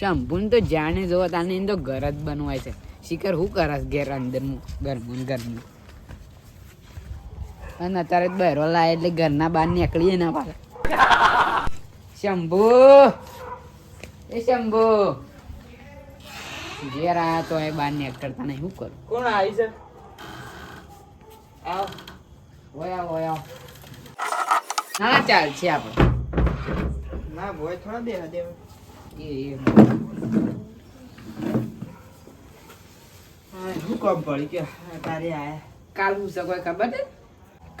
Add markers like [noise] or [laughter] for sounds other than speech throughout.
શંભુન તો જાણે જોવો તાને એને તો ઘર જ બનવાય છે. શિખર શું કરસ ઘેર અંદર ઘરનું ને ઘરનું અને અત્યારે જ બહેરો લાય એટલે ઘરના બહાર નીકળીએ ના પાછા. શંભુ! એ શંભુ! ઘેર આયા તો એ બહાર નીકળતા નહીં શું કરું? કોણ આવી છે? આવ. ઓય ઓય ના ચાલ છે આપણે. ના ભોય થોડા દે દે એ એ શું કામ પડી કે? તારે આયા કાલ હું છે કોઈ ખબર છે?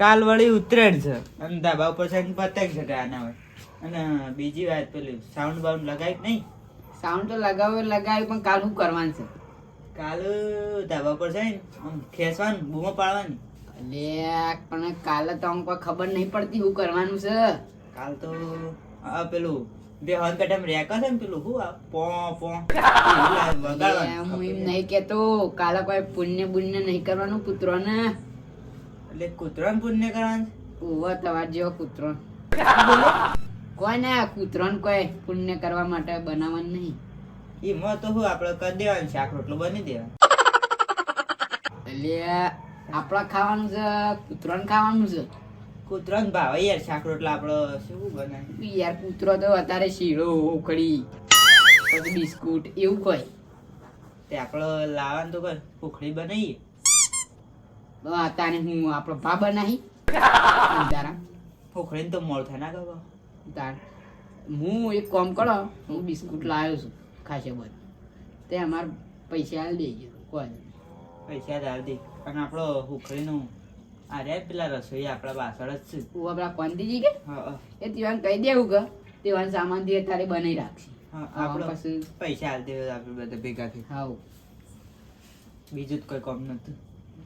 કાલ વળી ઉતરેડ છે. અને ધાબા ઉપર છે પતંગ છે આના હોય. અને બીજી વાત પેલી સાઉન્ડ બાઉન્ડ લગાવી નહીં? સાઉન્ડ તો લગાવ્યો લગાવ્યું પણ કાલ શું કરવાનું છે? કાલ ધાબા ઉપર છે ને આમ ખેંચવાનું બૂમો પાડવાની. અલે પણ કાલે તો અમુક કોઈ ખબર નહીં પડતી શું કરવાનું છે? કાલ તો આ પેલું બે હોન કટામ રેકા છે ને પેલું હું આ પો પો. [laughs] હું એમ નહીં કેતો. કાલે કોઈ પુણ્ય પુણ્ય નહીં કરવાનું કૂતરો ને એટલે કૂતરાને પુણ્ય કરવાનું? ઓવા તમાર જેવો કૂતરો [laughs] કોઈ ના કૂતરો કોઈ પુણ્ય કરવા માટે બનાવવાનું નહીં. એ મો તો હું આપણે કરી દેવાનું શાક રોટલો બની દેવાનું. એટલે આપણા ખાવાનું છે કૂતરોને ખાવાનું છે. કૂતરાને ભાવે યાર શાક રોટલા આપણો શું બનાવે યાર કૂતરો તો અત્યારે શીરો ઉખડી. પછી બિસ્કુટ એવું કોઈ તે આપણે લાવવાનું તો કર ઉખડી બનાવીએ અત્યારે હું આપણો ભા બનાવી તારા ઉખડીને તો મોડ થાય ના ગયો તાર હું એક કામ કરો હું બિસ્કુટ લાવ્યો છું ખાસે બધું. તે અમાર પૈસા આલી દેજો કોઈ. પૈસા દાર દે. અને આપણો ઉખડીનું આ રે પેલા રસોઈ આપણા પાછળ જ છે. હું આપણા કોંતીજી કે. એ તિવાન કહી દેવું કે તીવાન સામાન দিয়ে તારે બનાવી રાખશે. આપણો પછી પૈસા હાલ હોય આપણે બધા ભેગા થઈ. હાઉ. બીજું જ કોઈ કામ નતું.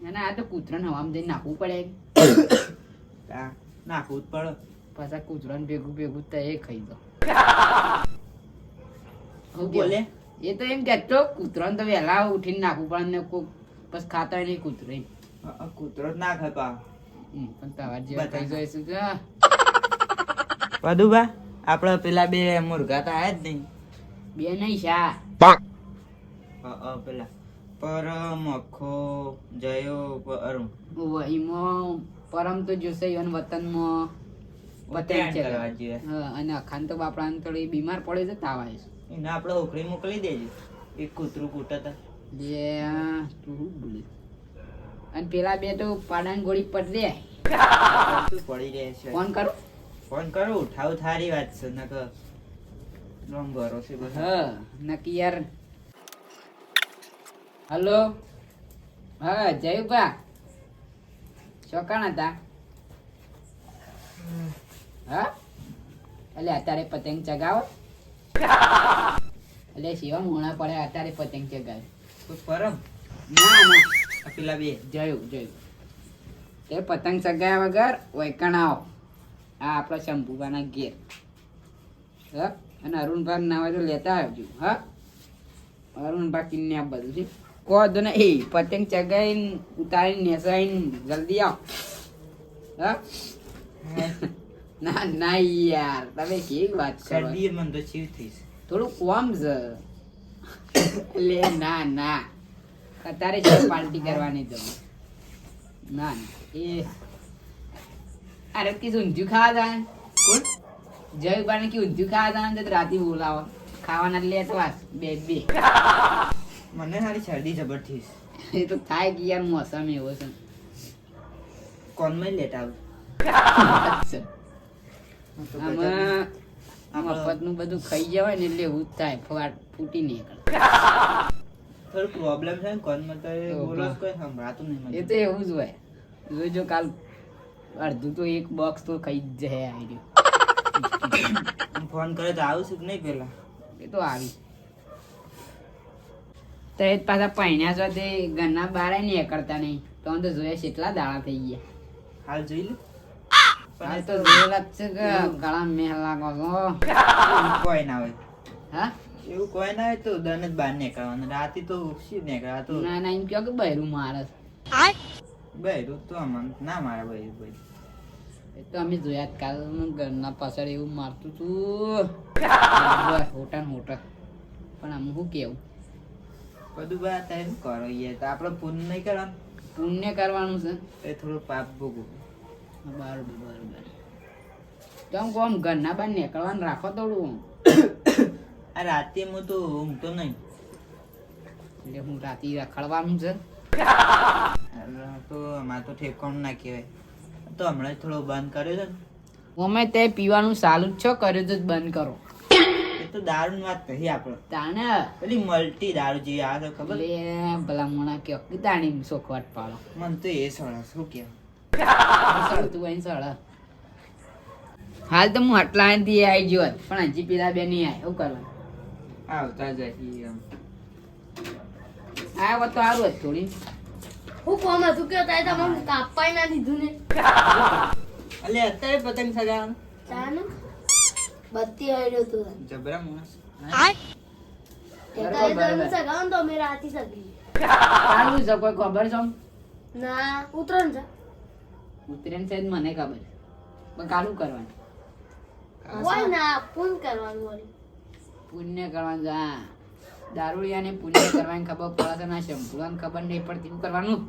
અને આ તો કૂતરાને હવામાં જઈને નાખવું પડે. નાખવું જ પડે. પાછા કૂતરાને ભેગું ભેગું તો એ ખાઈ દો. બોલે? એ તો એમ કહેતો કૂતરાને તો વહેલા ઉઠીને નાખવું પડે ને કોઈ બસ ખાતા નહીં કૂતરો એમ કૂતરો જ ના ખાય પા પણ તમારે જેવા થઈ જાય છે કે આપણે પેલા બે મુર્ગા તો આયા જ નહીં. બે નહીં શા? પેલા પરમ અખો જયો એમાં પરમ તો જોશે ઈવન વતનમાં. વતન વતન છે કરવા જોઈએ. હા, અને અખાન તો બાપડાને થોડી બીમાર પડે છે તાવ આવે છે. એને આપણે ઉખડી મોકલી દેજો. એક કૂતરું કૂટતા. લે તું બોલે અને પેલા બે તો પાડાની ગોળી પડી રે પડી રહે છે? ફોન કરો. ફોન કરો? ઉઠાવ થારી વાત છે નકર રોંગ ભરોસે બસ હા નક્કી યાર. હલો? હા જયુભા. ચોકાણ હતા? હા? એટલે અત્યારે પતંગ ચગાવો. [laughs] એટલે શિવમ ઉણા પડે અત્યારે પતંગ ચગાવે. તો પરમ. ના ના. પેલા બે જયું જયું. એ પતંગ ચગાવ્યા વગર વૈકણ આવો. આ આપણા શંભુભાના ઘેર. હા? અને અરુણભાઈ ના હોય તો લેતા આવજો. હા? કિન્ને આ બધું છે. કહો તો ને એ પતંગ ચગાવીને ઉતારીને નેસાઈને જલ્દી આવો. હા? [laughs] ના ના યાર તમે કેવી વાત કરો? શરદી મન તો ચીવ થઈશ થોડું કોમ છે [coughs] લે ના ના. અત્યારે જ પાર્ટી કરવાની તો. ના એ અરે કે ઊંધિયું ખાવા જાય કોણ? જયબાને કે ઊંધિયું ખાવા જાય તો રાતે બોલાવો. ખાવાના લેતવા બે બે. મને સારી શરદી જબર એ તો થાય કે યાર મોસમ એવો છે. કોનમાં લેતા આમાં આપણે- મફતનું બધું ખાઈ જવાય ને એટલે એવું જ થાય. ફવાટ ફૂટી નીકળે. થોડું પ્રોબ્લેમ છે ને કોનમાં તો એ. બોલો કોઈ સંભળાતું નહીં એ તો એવું જ હોય. જોજો કાલ અડધું તો એક બોક્સ તો ખાઈ જ જાય આવી રહ્યું ફોન કરે તો આવું છું કે નહીં પેલા એ તો આવી. તો એ પાછા પહેણ્યા છો તે ઘરના બહાર નહીં કરતા નહીં. તો તો જોયા કેટલા દાડા થઈ ગયા. હાલ જોઈ લે. હાલ તો જોયેલા જ છે કે ગળા મેહ લાગો છો. કોઈ ના હોય. હા? એવું કોઈ ના હોય તો દન જ બહાર નીકળવાનું. રાતે તો ઉપસી નીકળે. તો ના ના એમ કહો કે બહેરું મારે બહેરું તો આમાં ના મારે બહેરું ભાઈ એ તો અમે જોયા કાલ ઘરના પાછળ એવું મારતું તું. હોટા હોટા. પણ આમ શું કેવું? બધું બા તારે શું કરો યાર. તો આપણે પૂન નહીં કરવાનું? પુણ્ય કરવાનું છે. એ થોડું પાપ ભોગવું. બરોબર બરોબર. તો આમ કોમ ઘરના બહાર નીકળવાનું રાખો થોડું [coughs] આ રાતે હું તો ઊંઘતો નહીં. એટલે હું રાતે રખડવાનું છે. તો આમાં તો ઠેકાણું ના કહેવાય. તો હમણાં થોડો બંધ કર્યો છે અમે તે પીવાનું ચાલુ જ છો કર્યું તો બંધ કરો. એ તો દારૂ વાત કહી આપણે. તાણે? પેલી મલ્ટી દારૂ જેવી આ તો ખબર? એ ભલા મોણા કે તાણી સોખવાટ પાડો. મને તો એ સળસ શું કહેવાય? હોય ને સળ હાલ તો હું આટલા અહીંથી આવી ગયો પણ હજી પેલા બે નહીં આય એવું કરવાનું. આવતા જઈએ આ વાત તો સારું જ થોડી. હું કોમ હતું કે તારે કાપાય ના દીધું ને. અલે અત્યારે પતંગ સગા ચાને બત્તી હડ્યો તું. જબરા માણસ. તારે તમે સગાવો તો અમે રાતી સગી સારું છે કોઈ ખબર છે ના ઉતરણ છે. ઉતરેન છે મને ખબર. પણ કાલું કરવાનું. હોય ના પૂન કરવાનું પુણ્ય કરવાનું હા દારૂડિયાને પુણ્ય કરવાની ખબર પડે છે ના શંભુડાને ખબર નહીં પડતી. શું કરવાનું?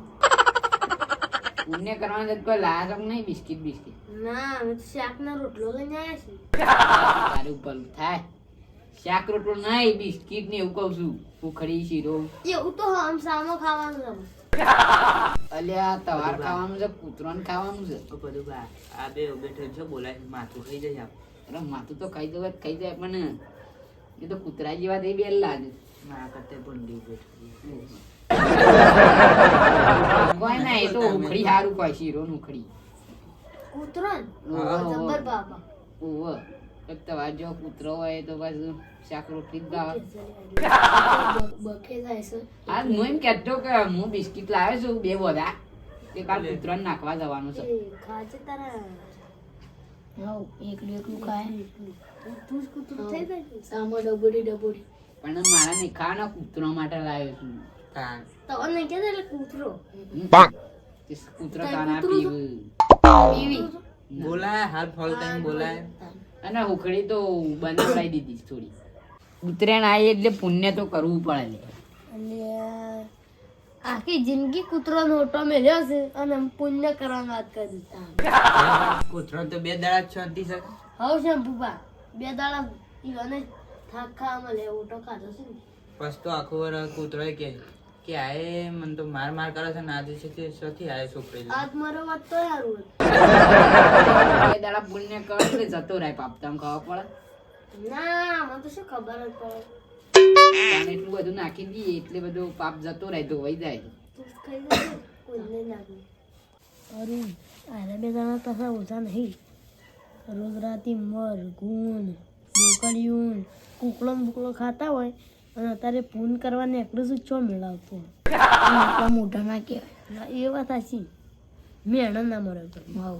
પુણ્ય કરવાનું તો કોઈ લાયા નહીં બિસ્કિટ બિસ્કિટ. ના અમે શાક ના રોટલો લઈને આવ્યા છે તારું પેલું થાય. શાક રોટલો નહીં બિસ્કિટ ને એવું કહું છું. ઉખડી શીરો. એવું તો હમ સામો ખાવાનું છે અલ્યા તવાર ખાવાનું છે કૂતરોને ખાવાનું છે. તો બધું બા આ બે બેઠો છો બોલાય માથું ખાઈ જાય આપ અરે માથું તો ખાઈ જવાય ખાઈ જાય પણ એ તો કૂતરા જેવા થઈ બે લાગે મારા કરતા ભૂંડી બેઠું કોઈ ના એ તો ઉખડી સારું કોઈ શીરો ઉખડી. બાબા જો કૂતરો હોય તો બસ શાક રોટલી જ ભાવે બકે જાય છે હા હું એમ કહેતો કે હું બિસ્કિટ લાવ્યો છું બે બધા તે કાલ કૂતરાને નાખવા જવાનું છે ખાજે તારા એકલું એકલું ખાય કૂતરું થઈ જાય સામો ડબોડી ડબોડી. પણ મારા નહીં કૂતરો માટે લાવ્યો છું તો ને કે એટલે કૂતરો? કૂતરો તારે ખાના કૂતરું પીવું. પીવી. બોલાય હાલ ફોલ ટાઈમ બોલાય. અને ઉખડી તો બનાવડાવી દીધી થોડી. ઉત્તરાયણ આવી એટલે પુણ્ય તો કરવું પડે આખી જિંદગી કૂતરો નોટો મેળ્યો છે અને પુણ્ય કરવાની વાત કરી કૂતરો તો બે દાડા શાંતિ શકે હવ શંભુબા બે દાડા ઈવાને થાક ખાવા મળે ઓટો ખાધો છે ને. બસ તો આખું વર કૂતરો કે કે આએ મને તો માર માર કરે છે ને આજે છે તે સથી આએ છોકરી આજ મારો વાત તો હારું બે દાડા પુણ્ય કરે જતો રહે પાપ તમ ખાવા પડે? ના મને તો શું ખબર જ પડે. એટલું બધું નાખી દઈએ એટલે બધું પાપ જતો રહે તો વહી જાય અરે આરે બે દાડા તસા ઓછા નહીં. રોજ રાતે મર ગુણ બોકડિયું કુકડો બુકડો ખાતા હોય અને અત્યારે પૂન કરવાને એકલું શું ચો મેળવતો આપણા મોઢા ના કહેવાય. એ વાત સાચી. મેણ ના મળે તો. ભાવ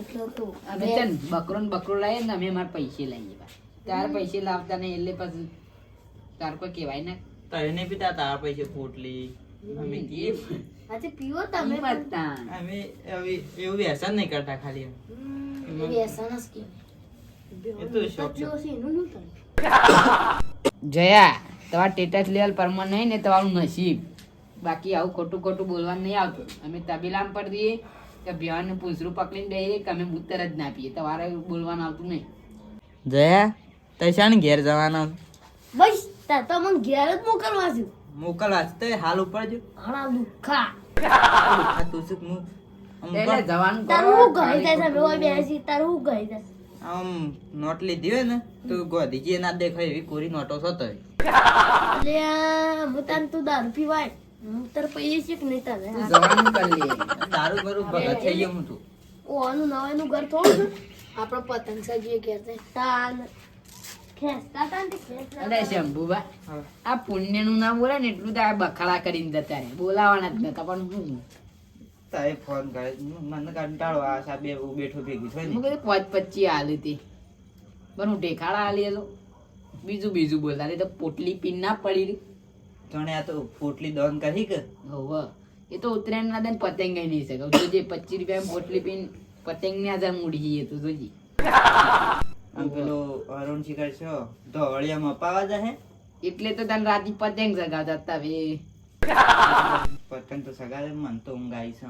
એટલો તો અમે છે ને બકરો ને બકરો લાવીએ ને અમે અમારા પૈસે લઈએ. તાર પૈસે લાવતા નહીં એટલે પછી તાર કોઈ કહેવાય ને. તને નહીં પીતા તાર પૈસે પોટલી. અમે કીએ આજે પીવો તમે ઈ અમે હવે એવું વ્યસન નહીં કરતા ખાલી વ્યસન જ કહેવાય એ તો શોખ છે. પીવો છે એનું શું થાય જયા તમારા ટેટસ લેવલ પરમાન નહીં ને તમારું નસીબ. બાકી આવું ખોટું ખોટું બોલવાનું નહીં આવતું. અમે તબીલામ પર દઈએ કે ભ્યાનું પૂંછરું પકડીને દઈએ કે અમે ઉત્તર જ ના પીએ. તમારે બોલવાનું આવતું નહીં. જયા તૈસાણ ઘેર જવાના. બસ તો મને ઘેર જ મોકલવા છું મોકલવા છે તો હાલ ઉપર જો. હણા દુખા. આ તું શું હું? એટલે જવાનું તારું ગઈ જશે? ખાલી બેસી તારું ગઈ જશે? આમ નોટ લીધી હોય ને તો ગોધીજી ના દેખાય એવી કોરી નોટો થતો હોય એટલે હું તને તું દારૂ પીવાય? હું તાર પૈયે છે કે નહીં તારે? તું જવાનું કરી લે. દારૂ બરું ભગત થઈ ગયો હું તું. ઓનું નવાનું ઘર થોડું આપણો આપણે પતંગ સજીએ ઘેર તાન ખેંચતા તાન તે ખેંચતા અરે શંભુબા આ પુણ્યનું ના બોલે ને એટલું તો આ બખાડા કરીને જતા રહે બોલાવાના જ નતા પણ હું? તારે ફોન કરે મને કંટાળો આ સાહેબ એવું બેઠું ભેગી થઈ હું કીધું પાંચ પચી હાલી હતી. પણ હું ઢેખાડા હાલી હતો. બીજું બીજું બોલતા તે તો પોટલી પીન ના પડી રહી. તણે આ તો પોટલી દોન કરી કે? હોવ. એ તો ઉત્તરાયણ ના દે પતંગ નહીં શકે તો જે પચીસ રૂપિયા પોટલી પીન પતંગ ને હજાર મૂડી તો જોજી. આમ પેલો હરો વાતાવરણ છો તો હળિયામાં અપાવા જાહે? એટલે તો તને રાતે પતંગ સગાવતા હતા વે. પતંગ તો સગાડે મન તો ઊંઘ આવી છે.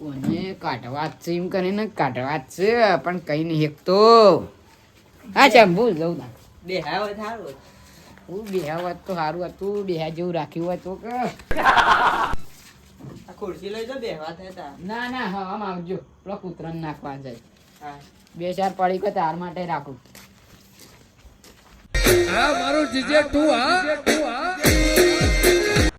ઓને કાઢવા જ છે એમ કરીને કાઢવા જ છે પણ કઈ નહીં હેકતો હા શંભુ જવું ના બે હાવ સારું હું બે હાવ તો સારું હતું બેહા જેવું રાખ્યું હતું તો કે. ખુરશી લઈ જો બેહવા થતા ના ના હા આમ આવજો. પેલો કૂતરાને નાખવા જાય. હા. બે ચાર પડી કે તાર માટે રાખું. હા મારું જીજે તું હા.